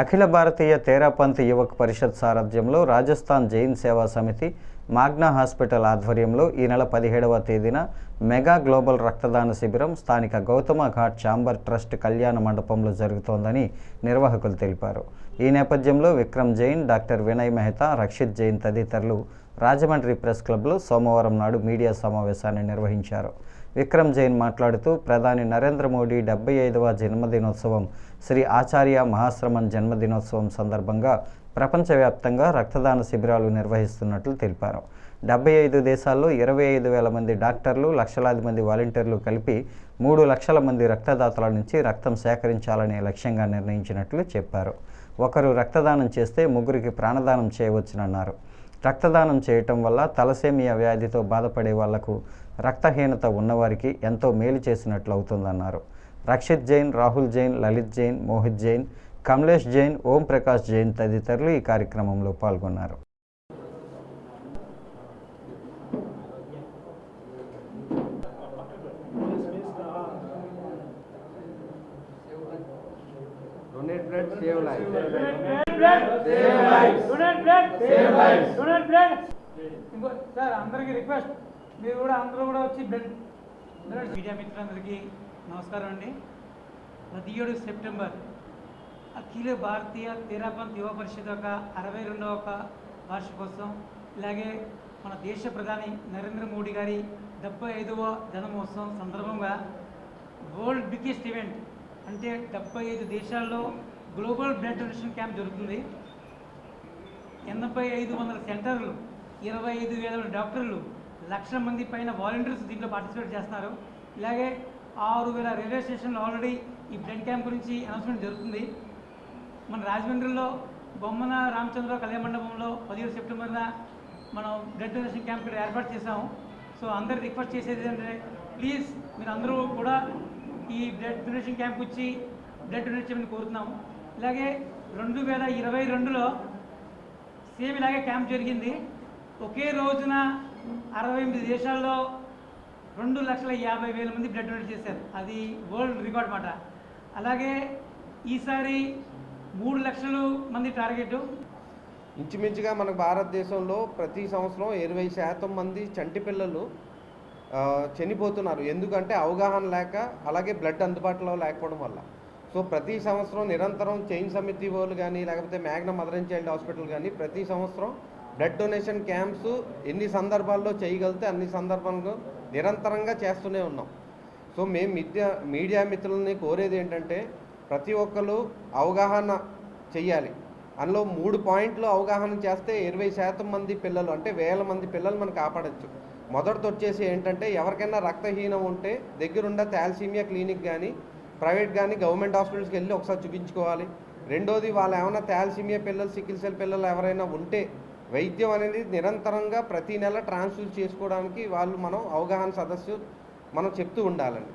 అఖిల భారతీయ తేరాపంత్ యువక్ పరిషత్ సారథ్యంలో రాజస్థాన్ జైన్ సేవా సమితి మాగ్నా హాస్పిటల్ ఆధ్వర్యంలో ఈ నెల పదిహేడవ తేదీన మెగా గ్లోబల్ రక్తదాన శిబిరం స్థానిక గౌతమ ఘాట్ ఛాంబర్ ట్రస్ట్ కళ్యాణ మండపంలో జరుగుతోందని నిర్వాహకులు తెలిపారు. ఈ నేపథ్యంలో విక్రమ్ జైన్ డాక్టర్ వినయ్ మెహతా రక్షిత్ జైన్ తదితరులు రాజమండ్రి ప్రెస్ క్లబ్లో సోమవారం నాడు మీడియా సమావేశాన్ని నిర్వహించారు. విక్రమ్ జైన్ మాట్లాడుతూ ప్రధాని నరేంద్ర మోడీ డెబ్బై ఐదవ జన్మదినోత్సవం శ్రీ ఆచార్య మహాశ్రమన్ జన్మదినోత్సవం సందర్భంగా ప్రపంచవ్యాప్తంగా రక్తదాన శిబిరాలు నిర్వహిస్తున్నట్లు తెలిపారు. డెబ్బై ఐదు దేశాల్లో ఇరవై ఐదు వేల మంది డాక్టర్లు లక్షలాది మంది వాలంటీర్లు కలిపి మూడు లక్షల మంది రక్తదాతల నుంచి రక్తం సేకరించాలనే లక్ష్యంగా నిర్ణయించినట్లు చెప్పారు. ఒకరు రక్తదానం చేస్తే ముగ్గురికి ప్రాణదానం చేయవచ్చునన్నారు. రక్తదానం చేయటం వల్ల తలసేమియా వ్యాధితో బాధపడే వాళ్ళకు రక్తహీనత ఉన్నవారికి ఎంతో మేలు చేసినట్లు అవుతుందన్నారు. రక్షిత్ జైన్ రాహుల్ జైన్ లలిత్ జైన్ మోహిత్ జైన్ కమలేష్ జైన్ ఓం ప్రకాష్ జైన్ తదితరులు ఈ కార్యక్రమంలో పాల్గొన్నారు. Donate blood, save life. Donate blood donate blood ఇంకో సార్ అందరికీ రిక్వెస్ట్ మీరు కూడా అందరూ కూడా వచ్చి బ్లడ్ డొనేట్ మీడియా మిత్రులందరికీ నమస్కారం అండి. పదిహేడు సెప్టెంబర్ అఖిల భారతీయ తేరాపంత్ యువ పరిషత్ యొక్క అరవై రెండవ ఒక వార్షికోత్సవం. ఇలాగే మన దేశ ప్రధాని నరేంద్ర మోడీ గారి డెబ్బై ఐదవ జన్మోత్సవం సందర్భంగా వరల్డ్ బిగ్గెస్ట్ ఈవెంట్ అంటే డెబ్బై ఐదు దేశాల్లో గ్లోబల్ బ్లడ్ డొనేషన్ క్యాంప్ జరుగుతుంది. ఎనభై ఐదు వందల సెంటర్లు ఇరవై ఐదు వేల డాక్టర్లు లక్షల మంది పైన వాలంటీర్స్ దీంట్లో పార్టిసిపేట్ చేస్తున్నారు ఇలాగే ఆరు వేల రైల్వే స్టేషన్లో ఆల్రెడీ ఈ బ్లడ్ క్యాంప్ గురించి అనౌన్స్మెంట్ జరుగుతుంది. మన రాజమండ్రిలో బొమ్మన రామచంద్ర కళ్యాణ మండపంలో పదిహేడు సెప్టెంబర్న మనం బ్లడ్ డొనేషన్ క్యాంప్ ఇక్కడ ఏర్పాటు చేసాము సో అందరు రిక్వెస్ట్ చేసేది ఏంటంటే ప్లీజ్ మీరు అందరూ కూడా ఈ బ్లడ్ డొనేషన్ క్యాంప్ వచ్చి బ్లడ్ డొనేట్ చేయమని కోరుతున్నాము. ఇలాగే రెండు వేల ఇరవై రెండులో సేమ్ ఇలాగే క్యాంప్ జరిగింది. ఒకే రోజున అరవై ఎనిమిది దేశాల్లో రెండు లక్షల యాభై వేల మంది బ్లడ్ డొనేట్ చేశారు. అది వరల్డ్ రికార్డ్ మాట అలాగే ఈసారి మూడు లక్షలు మంది టార్గెట్. ఇంచుమించుగా మన భారతదేశంలో ప్రతి సంవత్సరం ఇరవై శాతం మంది చంటి పిల్లలు చనిపోతున్నారు. ఎందుకంటే అవగాహన లేక అలాగే బ్లడ్ అందుబాటులో లేకపోవడం వల్ల. సో ప్రతి సంవత్సరం నిరంతరం చైన్ సమితి వాళ్ళు కానీ లేకపోతే Magnum mother and child hospital కానీ ప్రతి సంవత్సరం బ్లడ్ డొనేషన్ క్యాంప్స్ ఎన్ని సందర్భాల్లో చేయగలిగితే అన్ని సందర్భాల్లో నిరంతరంగా చేస్తూనే ఉన్నాం. సో మేము మీడియా మీడియా మిత్రులని కోరేది ఏంటంటే ప్రతి ఒక్కరు అవగాహన చెయ్యాలి. అందులో మూడు పాయింట్లు అవగాహన చేస్తే ఇరవై శాతం మంది పిల్లలు అంటే వేల మంది పిల్లలు మనం కాపాడచ్చు. మొదటిది వచ్చేసి ఏంటంటే ఎవరికైనా రక్తహీనం ఉంటే దగ్గరుండ థాలసీమియా క్లినిక్ కానీ ప్రైవేట్ కానీ గవర్నమెంట్ హాస్పిటల్స్కి వెళ్ళి ఒకసారి చూపించుకోవాలి. రెండోది వాళ్ళు ఏమైనా థాలసీమియా పిల్లలు సికిల్ సెల్ పిల్లలు ఎవరైనా ఉంటే వైద్యం అనేది నిరంతరంగా ప్రతి నెల ట్రాన్స్ఫర్ చేసుకోవడానికి వాళ్ళు మనం అవగాహన సదస్సు మనం చెప్తూ ఉండాలండి.